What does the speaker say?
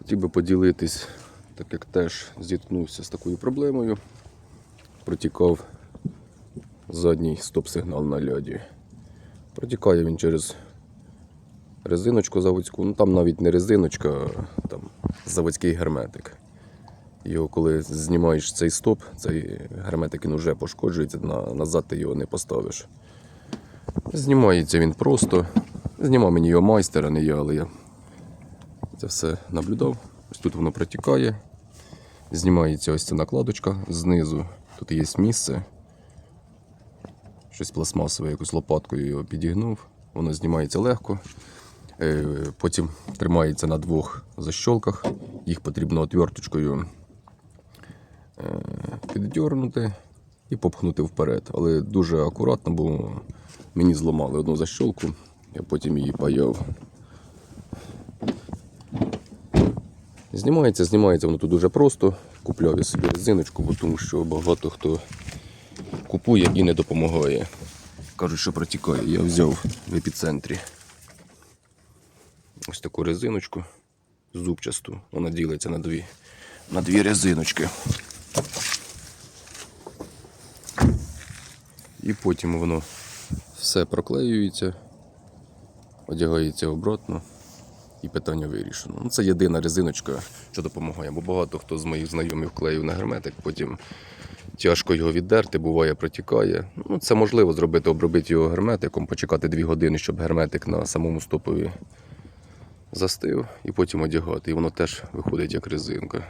Хотів би поділитись, так як теж зіткнувся з такою проблемою. Протікав задній стоп-сигнал на ляді. Протікає він через резиночку заводську. Ну там навіть не резиночка, там заводський герметик. Його коли знімаєш цей стоп, цей герметик він вже пошкоджується, назад ти його не поставиш. Знімається він просто. Знімав мені його майстер, а не я, але я це все наблюдав. Ось тут воно протікає. Знімається ось ця накладочка знизу. Тут є місце. Щось пластмасове, якусь лопаткою його підігнув. Воно знімається легко. Е, Потім тримається на двох защолках. Їх потрібно отверточкою е, піддьорнути і попхнути вперед. Але дуже акуратно, бо мені зламали одну защолку, я потім її паяв. Знімається, знімається воно тут дуже просто. Купляв я собі резиночку, бо тому що багато хто купує і не допомагає. Кажуть, що протікає. Я взяв в епіцентрі ось таку резиночку зубчасту. Вона ділиться на дві, на дві резиночки. І потім воно все проклеюється, одягається обратно і питання вирішено. Ну, це єдина резиночка, що допомагає, бо багато хто з моїх знайомих клеїв на герметик, потім тяжко його віддерти, буває, протікає. Ну, це можливо зробити, обробити його герметиком, почекати 2 години, щоб герметик на самому стопові застив, і потім одягати. І воно теж виходить як резинка.